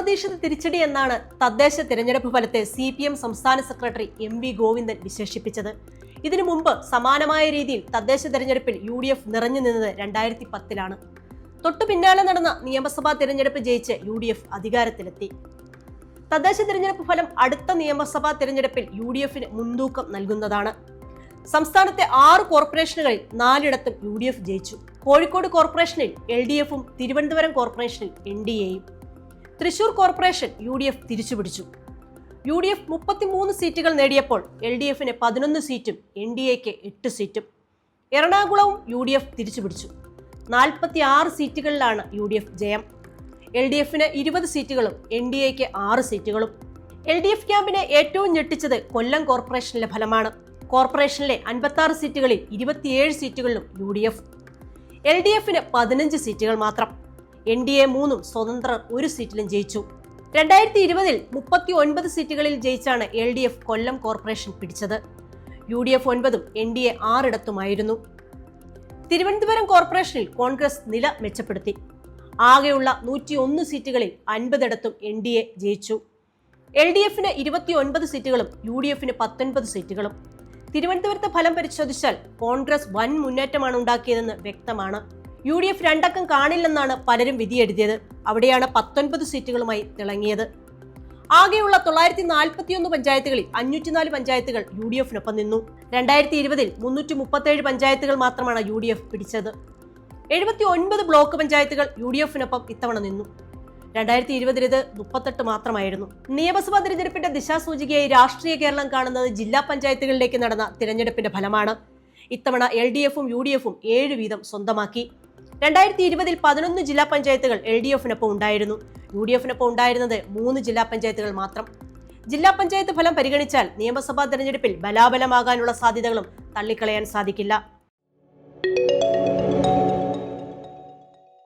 അപ്രതീക്ഷിത തിരിച്ചടി എന്നാണ് തദ്ദേശ തിരഞ്ഞെടുപ്പ് ഫലത്തെ സി പി എം സംസ്ഥാന സെക്രട്ടറി എം വി ഗോവിന്ദൻ വിശേഷിപ്പിച്ചത്. ഇതിനു മുമ്പ് സമാനമായ രീതിയിൽ തദ്ദേശ തെരഞ്ഞെടുപ്പിൽ യു ഡി എഫ് നിറഞ്ഞു നിന്നത് രണ്ടായിരത്തി പത്തിലാണ്. തൊട്ടു പിന്നാലെ നടന്ന നിയമസഭാ തിരഞ്ഞെടുപ്പ് ജയിച്ച് യു ഡി എഫ് അധികാരത്തിലെത്തി. തദ്ദേശ തിരഞ്ഞെടുപ്പ് ഫലം അടുത്ത നിയമസഭാ തിരഞ്ഞെടുപ്പിൽ യു ഡി എഫിന് മുൻതൂക്കം നൽകുന്നതാണ്. സംസ്ഥാനത്തെ ആറ് കോർപ്പറേഷനുകളിൽ നാലിടത്തും യു ഡി എഫ് ജയിച്ചു. കോഴിക്കോട് കോർപ്പറേഷനിൽ എൽ ഡി എഫും തിരുവനന്തപുരം കോർപ്പറേഷനിൽ എൻ ഡി എയും. Thrissur corporation U D F തിരിച്ചുപിടിച്ചു. U D F മുപ്പത്തിമൂന്ന് സീറ്റുകൾ നേടിയപ്പോൾ എൽ ഡി എഫിന് പതിനൊന്ന് സീറ്റും എൻ ഡി എക്ക് എട്ട് സീറ്റും. എറണാകുളവും യു ഡി എഫ് തിരിച്ചുപിടിച്ചു. നാൽപ്പത്തി ആറ് സീറ്റുകളിലാണ് യു ഡി എഫ് ജയം. എൽ ഡി എഫിന് ഇരുപത് സീറ്റുകളും എൻ ഡി എക്ക് ആറ് സീറ്റുകളും. എൽ ഡി എഫ് ക്യാമ്പിനെ ഏറ്റവും ഞെട്ടിച്ചത് കൊല്ലം കോർപ്പറേഷനിലെ ഫലമാണ്. കോർപ്പറേഷനിലെ അൻപത്തി ആറ് സീറ്റുകളിൽ ഇരുപത്തിയേഴ് സീറ്റുകളിലും U D F. L D എഫിന് പതിനഞ്ച് സീറ്റുകൾ മാത്രം. എൻ ഡി എ മൂന്നും സ്വതന്ത്രർ ഒരു സീറ്റിലും ജയിച്ചു. രണ്ടായിരത്തി ഇരുപതിൽ മുപ്പത്തി ഒൻപത് സീറ്റുകളിൽ ജയിച്ചാണ് L D F Kollam corporation പിടിച്ചത്. യു ഡി എഫ് ഒൻപതും എൻ ഡി എ ആറിടത്തുമായിരുന്നു. തിരുവനന്തപുരം കോർപ്പറേഷനിൽ കോൺഗ്രസ് നില മെച്ചപ്പെടുത്തി. ആകെയുള്ള നൂറ്റി ഒന്ന് സീറ്റുകളിൽ അൻപതിടത്തും എൻ ഡി എ ജയിച്ചു. എൽ ഡി എഫിന് ഇരുപത്തി ഒൻപത് സീറ്റുകളും യു ഡി എഫിന് പത്തൊൻപത് സീറ്റുകളും. തിരുവനന്തപുരത്തെ ഫലം പരിശോധിച്ചാൽ കോൺഗ്രസ് വൻ മുന്നേറ്റമാണ് ഉണ്ടാക്കിയതെന്ന് വ്യക്തമാണ്. യു ഡി എഫ് രണ്ടക്കം കാണില്ലെന്നാണ് പലരും വിധിയെഴുതിയത്. അവിടെയാണ് പത്തൊൻപത് സീറ്റുകളുമായി തിളങ്ങിയത്. ആകെയുള്ള തൊള്ളായിരത്തി നാൽപ്പത്തിയൊന്ന് പഞ്ചായത്തുകളിൽ അഞ്ഞൂറ്റിനാല് പഞ്ചായത്തുകൾ യു ഡി എഫിനൊപ്പം നിന്നു. രണ്ടായിരത്തി ഇരുപതിൽ മുന്നൂറ്റി മുപ്പത്തേഴ് പഞ്ചായത്തുകൾ മാത്രമാണ് യു ഡി എഫ് പിടിച്ചത്. എഴുപത്തി ഒൻപത് ബ്ലോക്ക് പഞ്ചായത്തുകൾ യു ഡി എഫിനൊപ്പം ഇത്തവണ നിന്നു. രണ്ടായിരത്തി ഇരുപതിൽ ഇത് മുപ്പത്തെട്ട് മാത്രമായിരുന്നു. നിയമസഭാ തിരഞ്ഞെടുപ്പിന്റെ ദിശാസൂചികയായി രാഷ്ട്രീയ കേരളം കാണുന്നത് ജില്ലാ പഞ്ചായത്തുകളിലേക്ക് നടന്ന തിരഞ്ഞെടുപ്പിന്റെ ഫലമാണ്. ഇത്തവണ എൽ ഡി എഫും യു ഡി എഫും ഏഴ് വീതം സ്വന്തമാക്കി. രണ്ടായിരത്തി ഇരുപതിൽ പതിനൊന്ന് ജില്ലാ പഞ്ചായത്തുകൾ എൽ ഡി എഫിനൊപ്പം ഉണ്ടായിരുന്നു. യു ഡി എഫിനൊപ്പം ഉണ്ടായിരുന്നത് മൂന്ന് ജില്ലാ പഞ്ചായത്തുകൾ മാത്രം. ജില്ലാ പഞ്ചായത്ത് ഫലം പരിഗണിച്ചാൽ നിയമസഭാ തെരഞ്ഞെടുപ്പിൽ ബലാബലമാകാനുള്ള സാധ്യതകളും തള്ളിക്കളയാൻ സാധിക്കില്ല.